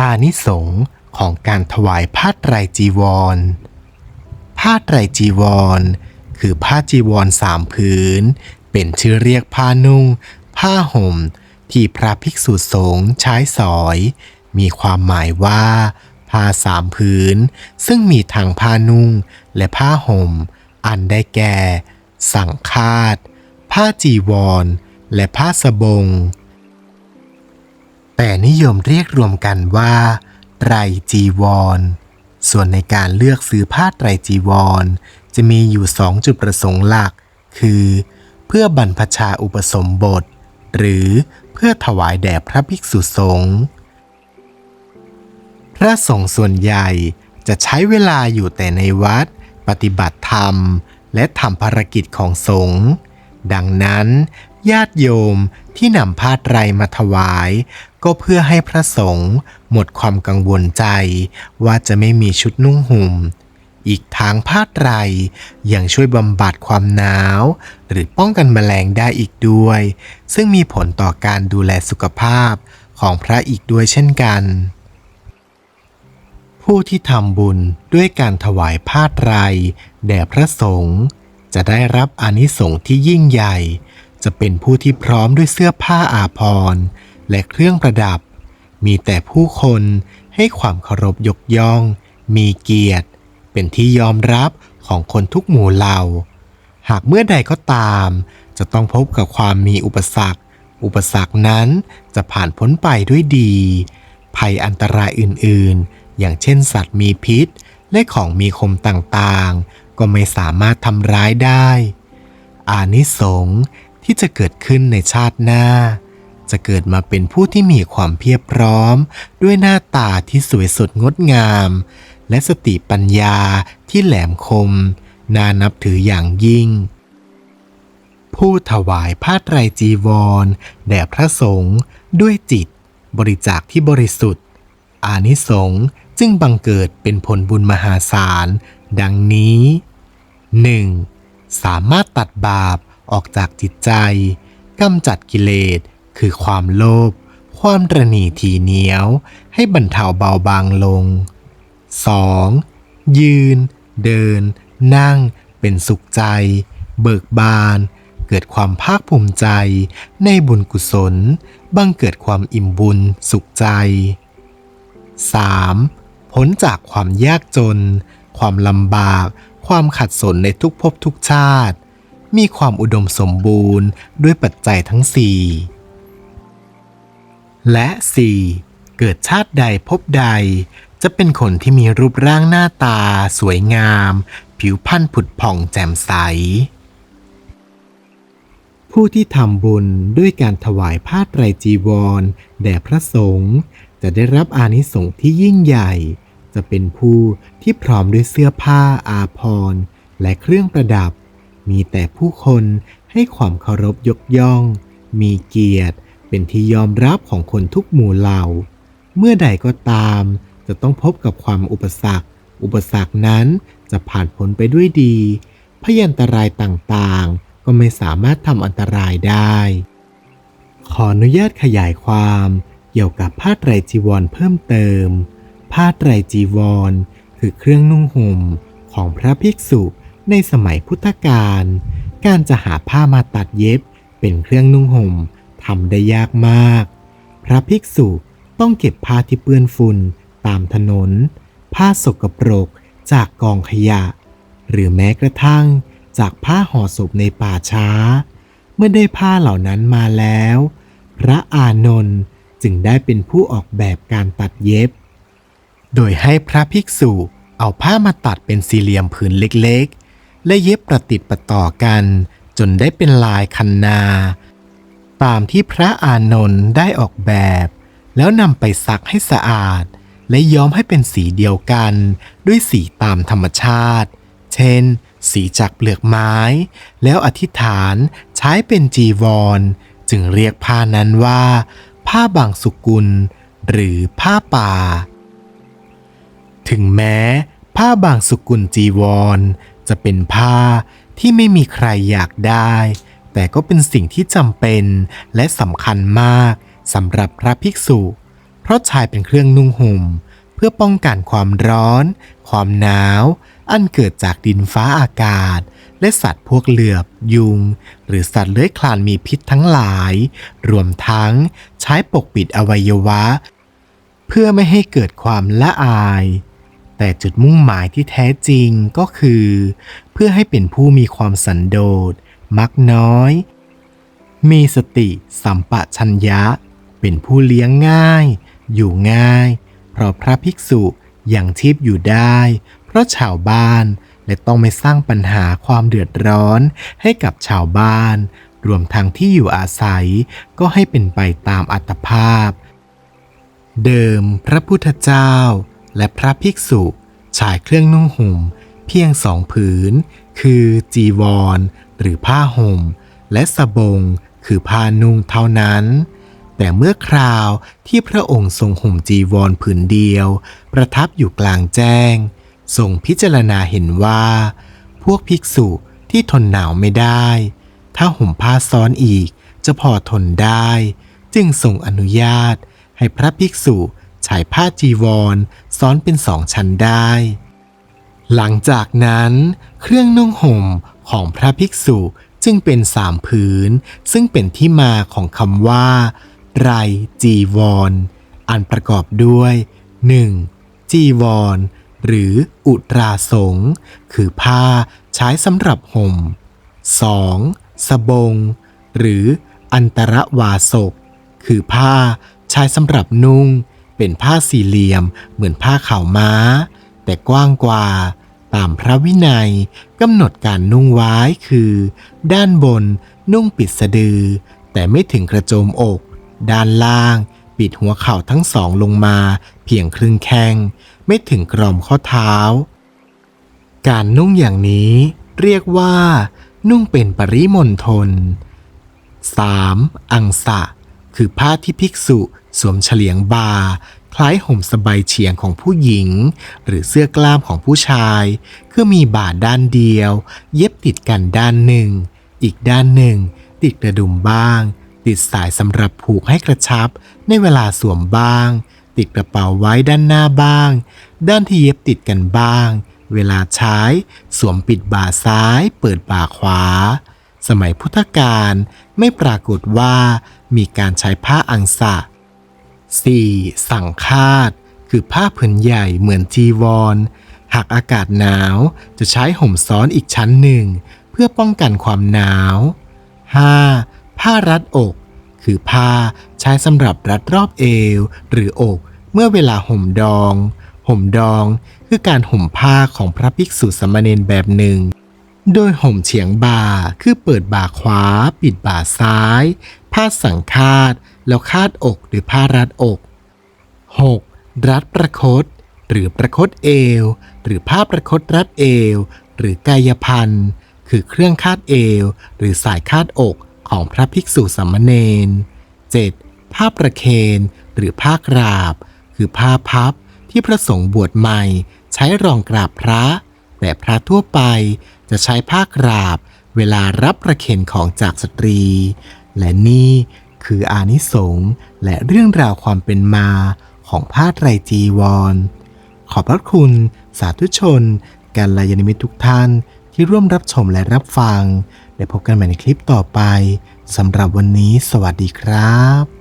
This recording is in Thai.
อานิสงส์ของการถวายผ้าไตรจีวร ผ้าไตรจีวร คือผ้าจีวรสามผืนเป็นชื่อเรียกผ้านุ่ง ผ้าห่ม ที่พระภิกษุสงฆ์ใช้สอย มีความหมายว่าผ้าสามผืนซึ่งมีทั้งผ้านุ่งและผ้าห่ม อันได้แก่ สังคาด ผ้าจีวร และผ้าสบง แต่นิยมเรียกรวมกันว่าไตรจีวร ส่วนในการเลือกซื้อผ้าไตรจีวร จะมีอยู่สองจุดประสงค์หลัก คือ เพื่อบรรพชาอุปสมบท หรือเพื่อถวายแด่พระภิกษุสงฆ์พระสงฆ์ส่วนใหญ่จะใช้เวลาอยู่แต่ในวัด ปฏิบัติธรรม และทำภารกิจของสงฆ์ดังนั้น ญาติโยมที่นำผ้าไตรมาถวาย ก็เพื่อให้พระสงฆ์หมดความกังวลใจ ว่าจะไม่มีชุดนุ่งห่ม อีกทางผ้าไตรยังช่วยบำบัดความหนาว หรือป้องกันแมลงได้อีกด้วย ซึ่งมีผลต่อการดูแลสุขภาพของพระอีกด้วยเช่นกัน ผู้ที่ทำบุญด้วยการถวายผ้าไตรแด่พระสงฆ์จะได้รับอานิสงส์ที่ยิ่งใหญ่ จะเป็นผู้ที่พร้อมด้วยเสื้อผ้าอาภรณ์ และเครื่องประดับ มีแต่ผู้คนให้ความเคารพยกย่อง มีเกียรติ เป็นที่ยอมรับของคนทุกหมู่เหล่า หากเมื่อใดก็ตาม จะต้องพบกับความมีอุปสรรค อุปสรรคนั้นจะผ่านพ้นไปด้วยดี ภัยอันตรายอื่นๆ อย่างเช่นสัตว์มีพิษ และของมีคมต่างๆ ก็ไม่สามารถทำร้ายได้ อานิสงส์ที่จะเกิดขึ้นในชาติหน้า จะเกิดมาเป็นผู้ที่มีความเพียบพร้อม ด้วยหน้าตาที่สวยสดงดงาม และสติปัญญาที่แหลมคม น่านับถืออย่างยิ่ง ผู้ถวายผ้าไตรจีวร แด่พระสงฆ์ด้วยจิต บริจาคที่บริสุทธิ์ อานิสงส์จึงบังเกิดเป็นผลบุญมหาศาล ดังนี้ 1. สามารถตัดบาปออกจากจิตใจกำจัดกิเลส คือความโลภความตระหนี่ทีเหนียว ให้บรรเทาเบาบางลง 2. ยืน เดิน นั่ง เป็นสุขใจ เบิกบาน เกิดความภาคภูมิใจ ในบุญกุศล บังเกิดความอิ่มบุญสุขใจ 3. พ้นจากความยากจน ความลำบาก ความขัดสนในทุกภพทุกชาติ มีความอุดมสมบูรณ์ด้วยปัจจัยทั้งสี่ และ 4. เกิดชาติใดพบใด จะเป็นคนที่มีรูปร่างหน้าตา สวยงาม ผิวพรรณผุดผ่องแจ่มใส ผู้ที่ทำบุญด้วยการถวายผ้าไตรจีวร แด่พระสงฆ์จะได้รับอานิสงส์ที่ยิ่งใหญ่ จะเป็นผู้ที่พร้อมด้วยเสื้อผ้าอาภรณ์และเครื่องประดับ มีแต่ผู้คนให้ความเคารพยกย่อง มีเกียรติ เป็นที่ยอมรับของคนทุกหมู่เหล่า เมื่อใดก็ตาม จะต้องพบกับความอุปสรรค อุปสรรคนั้นจะผ่านพ้นไปด้วยดี พยันตรายต่างๆ ก็ไม่สามารถทำอันตรายได้ ขออนุญาตขยายความเกี่ยวกับผ้าไตรจีวรเพิ่มเติม ผ้าไตรจีวร คือเครื่องนุ่งห่มของพระภิกษุในสมัยพุทธกาล การจะหาผ้ามาตัดเย็บเป็นเครื่องนุ่งห่ม ทำได้ยากมาก พระภิกษุต้องเก็บผ้าที่เปื้อนฝุ่นตามถนน ผ้าสกปรกจากกองขยะ หรือแม้กระทั่งจากผ้าห่อศพในป่าช้า เมื่อได้ผ้าเหล่านั้นมาแล้ว พระอานนท์จึงได้เป็นผู้ออกแบบการตัดเย็บ โดยให้พระภิกษุเอาผ้ามาตัดเป็นสี่เหลี่ยมผืนเล็กๆ และเย็บประติดประต่อกัน จนได้เป็นลายคันนา ตามที่พระอานนท์ได้ออกแบบ แล้วนำไปซักให้สะอาด และย้อมให้เป็นสีเดียวกัน ด้วยสีตามธรรมชาติ เช่น สีจากเปลือกไม้ แล้วอธิษฐานใช้เป็นจีวร จึงเรียกผ้านั้นว่า ผ้าบางสุกุล หรือผ้าป่า ถึงแม้ ผ้าบางสุกุลจีวร จะเป็นผ้าที่ไม่มีใครอยากได้ แต่ก็เป็นสิ่งที่จำเป็นและสำคัญมากสำหรับพระภิกษุ เพราะชายเป็นเครื่องนุ่งห่ม เพื่อป้องกันความร้อน ความหนาว อันเกิดจากดินฟ้าอากาศ และสัตว์พวกเหลือบ ยุง หรือสัตว์เลื้อยคลานมีพิษทั้งหลาย รวมทั้งใช้ปกปิดอวัยวะ เพื่อไม่ให้เกิดความละอายแต่จุดมุ่งหมายที่แท้จริงก็คือ เพื่อให้เป็นผู้มีความสันโดษ มักน้อย มีสติสัมปชัญญะ เป็นผู้เลี้ยงง่าย อยู่ง่าย เพราะพระภิกษุยังชีพอยู่ได้ เพราะชาวบ้านและต้องไม่สร้างปัญหาความเดือดร้อนให้กับชาวบ้าน รวมทั้งที่อยู่อาศัยก็ให้เป็นไปตามอัตภาพ เดิมพระพุทธเจ้า และพระภิกษุชายเครื่องนุ่งห่มเพียงสองผืน คือจีวร หรือผ้าห่ม และสบงคือผ้านุ่งเท่านั้น แต่เมื่อคราวที่พระองค์ทรงห่มจีวรผืนเดียว ประทับอยู่กลางแจ้ง ทรงพิจารณาเห็นว่า พวกภิกษุที่ทนหนาวไม่ได้ ถ้าห่มผ้าซ้อนอีกจะพอทนได้ จึงทรงอนุญาตให้พระภิกษุฉายผ้าจีวรซ้อนเป็นสองชั้นได้ หลังจากนั้น เครื่องนุ่งห่ม ของพระภิกษุจึงเป็นสามผืนซึ่งเป็นที่มาของคำว่า ไรจีวรอันประกอบด้วย 1. จีวร หรืออุตราสงคือผ้าใช้สำหรับห่ม 2. สบง หรืออันตรวาสก คือผ้าใช้สำหรับนุ่ง เป็นผ้าสี่เหลี่ยมเหมือนผ้าขาวม้า แต่กว้างกว่า ตามพระวินัยกำหนดการนุ่งไว้คือ ด้านบนนุ่งปิดสะดือ แต่ไม่ถึงกระโจมอก ด้านล่าง ปิดหัวเข่าทั้งสองลงมา เพียงครึ่งแข้งไม่ถึงกรอมข้อเท้า การนุ่งอย่างนี้เรียกว่า นุ่งเป็นปริมณฑล 3. อังสะ คือผ้าที่ภิกษุสวมเฉลียงบา คล้ายห่มสบายเฉียงของผู้หญิง หรือเสื้อกล้ามของผู้ชาย คือมีบาด้านเดียว เย็บติดกันด้านหนึ่ง อีกด้านหนึ่ง ติดกระดุมบ้าง ติดสายสำหรับผูกให้กระชับ ในเวลาสวมบ้าง ติดกระเป๋าไว้ด้านหน้าบ้าง ด้านที่เย็บติดกันบ้าง เวลาใช้ สวมปิดบ่าซ้าย เปิดบ่าขวา สมัยพุทธกาลไม่ปรากฏว่ามีการใช้ผ้าอังสะ 4. สังคาด คือผ้าผืนใหญ่เหมือนจีวร หากอากาศหนาวจะใช้ห่มซ้อนอีกชั้นหนึ่ง เพื่อป้องกันความหนาว 5. ผ้ารัดอก คือผ้าใช้สำหรับรัดรอบเอว หรืออกเมื่อเวลาห่มดอง ห่มดองคือการห่มผ้าของพระภิกษุสามเณรแบบหนึ่ง โดยห่มเฉียงบ่าคือเปิดบ่าขวา ปิดบ่าซ้าย ผ้าสังคาด แล้วคาดอกหรือผ้ารัดอก 6. รัดประคตหรือประคตเอว หรือผ้าประคตรัดเอว หรือกายพันธ์คือเครื่องคาดเอว หรือสายคาดอกของพระภิกษุสามเณร 7. ผ้าประเคนหรือผ้ากราบ คือผ้าพับที่พระสงฆ์บวชใหม่ ใช้รองกราบพระ แต่พระทั่วไปจะใช้ผ้ากราบ เวลารับประเคนของจากสตรี และนี่ คืออานิสงส์และเรื่องราวความเป็นมาของผ้าไตรจีวร ขอบพระคุณสาธุชนกัลายนิมิตทุกท่านที่ร่วมรับชมและรับฟัง และพบกันใหม่ในคลิปต่อไปสำหรับวันนี้สวัสดีครับ